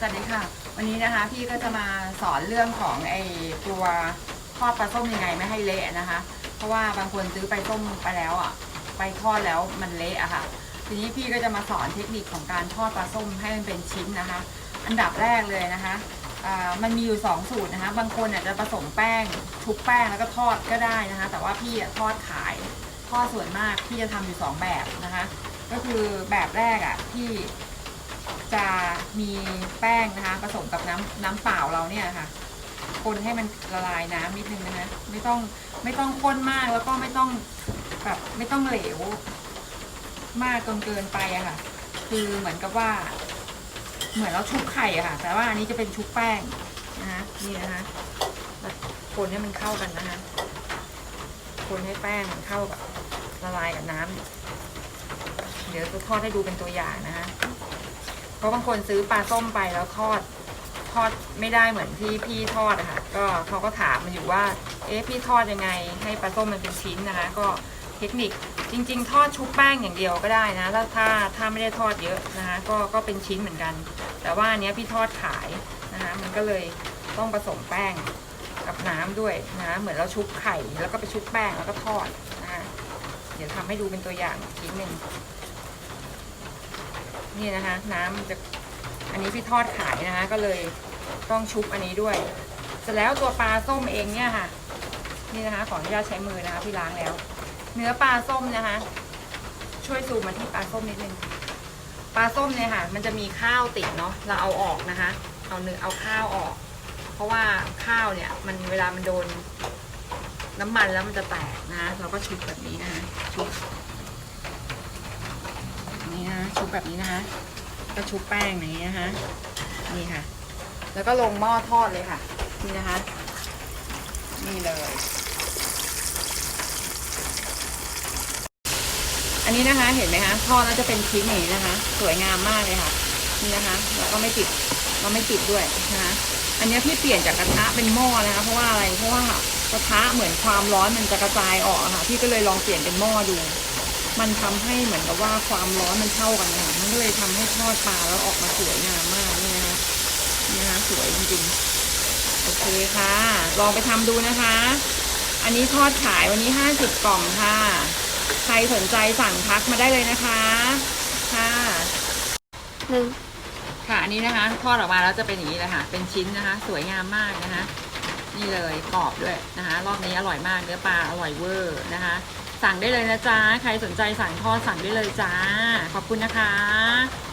สวัสดีค่ะ วันนี้นะคะพี่ก็จะมาสอนเรื่องของไอ้ตัวทอดปลาส้มยังไงไม่ให้เละนะคะ เพราะว่าบางคนซื้อไปส้มไปแล้วอะ ไปทอดแล้วมันเละอะค่ะ ทีนี้พี่ก็จะมาสอนเทคนิคของการทอดปลาส้มให้มันเป็นชิ้นนะคะ อันดับแรกเลยนะคะมันมีอยู่สองสูตรนะคะ บางคนอาจจะผสมแป้งชุบแป้งแล้วก็ทอดก็ได้นะคะ แต่ว่าพี่ทอดขายทอดส่วนมากพี่จะทำอยู่สองแบบนะคะ ก็คือแบบแรกอะที่ จะมีแป้งนะคะ ผสมกับน้ำน้ำเปล่าเราเนี่ยค่ะ คนให้มันละลายน้ำนิดนึงนะคะ ไม่ต้องไม่ต้องข้นมากแล้วก็ไม่ต้องแบบไม่ต้องเหลว มากจนเกินไปอะค่ะ คือเหมือนกับว่า เหมือนเราชุบไข่อะค่ะ แต่ว่าอันนี้จะเป็นชุบแป้งนะคะนี่นะคะคนให้มันเข้ากันนะคะคนให้แป้งมันเข้ากับละลายกับน้ำเดี๋ยวจะทอดให้ดูเป็นตัวอย่างนะคะ เพราะบางคนซื้อปลาส้มไปแล้วทอดทอดไม่ได้เหมือนที่พี่ทอดอะคะก็เขาก็ถามมาอยู่ว่า เอ๊ะพี่ทอดยังไง ให้ปลาส้มมันเป็นชิ้นนะคะ ก็เทคนิคจริง ๆ ทอดชุบแป้งอย่างเดียวก็ได้นะแล้วถ้าถ้าไม่ได้ทอดเยอะนะคะ ก็ก็เป็นชิ้นเหมือนกัน แต่ว่าอันเนี้ยพี่ทอดขายนะคะ มันก็เลยต้องผสมแป้งกับน้ำด้วยนะเหมือนเราชุบไข่แล้วก็ไปชุบแป้งแล้วก็ทอดนะคะเดี๋ยวทำให้ดูเป็นตัวอย่างอีกทีหนึ่ง นี่นะคะ น้ำมันจะอันนี้พี่ทอดขายนะคะ ก็เลยต้องชุบอันนี้ด้วย เสร็จแล้วตัวปลาส้มเองเนี่ยค่ะ นี่นะคะ ขออนุญาตใช้มือนะคะ พี่ล้างแล้ว เนื้อปลาส้มนะคะ ช่วยซูมมาที่ปลาส้มนิดนึงปลาส้มเนี่ยค่ะ มันจะมีข้าวติดเนาะเราเอาออกนะคะ เอาเนื้อเอาข้าวออก เพราะว่าข้าวเนี่ย มันเวลามันโดนน้ำมันแล้วมันจะแตกนะคะเราก็ชุบแบบนี้นะคะชุบ นี่นะชุบแบบนี้นะคะ ก็ชุบแป้งอย่างนี้นะคะ นี่ค่ะ แล้วก็ลงหม้อทอดเลยค่ะ นี่นะคะ นี่เลย อันนี้นะคะ เห็นไหมคะ ทอดแล้วจะเป็นชิ้นอย่างนี้นะคะ สวยงามมากเลยค่ะ นี่นะคะ แล้วก็ไม่ติดเราไม่ติดด้วยนะคะ อันนี้พี่เปลี่ยนจากกระทะเป็นหม้อนะคะ เพราะว่าอะไร เพราะว่ากระทะเหมือนความร้อนมันจะกระจายออกค่ะ พี่ก็เลยลองเปลี่ยนเป็นหม้อดู มันทำให้เหมือนกับว่าความร้อนมันเท่ากันนะคะมันก็เลยทำให้ทอดปลาแล้วออกมาสวยงามมากนี่นะคะนี่นะคะสวยจริงๆ โอเคค่ะ ลองไปทำดูนะคะ อันนี้ทอดขายวันนี้ห้าสิบกล่องค่ะ ใครสนใจสั่งทักมาได้เลยนะคะ ค่ะหนึ่งค่ะ อันนี้นะคะ ทอดออกมาแล้วจะเป็นอย่างนี้เลยค่ะ เป็นชิ้นนะคะ สวยงามมากนะคะ นี่เลยกรอบด้วยนะคะ รอบนี้อร่อยมาก เนื้อปลาอร่อยเวอร์นะคะ สั่งได้เลยนะจ๊ะ ใครสนใจสั่งทอดสั่งได้เลยจ้า ขอบคุณนะคะ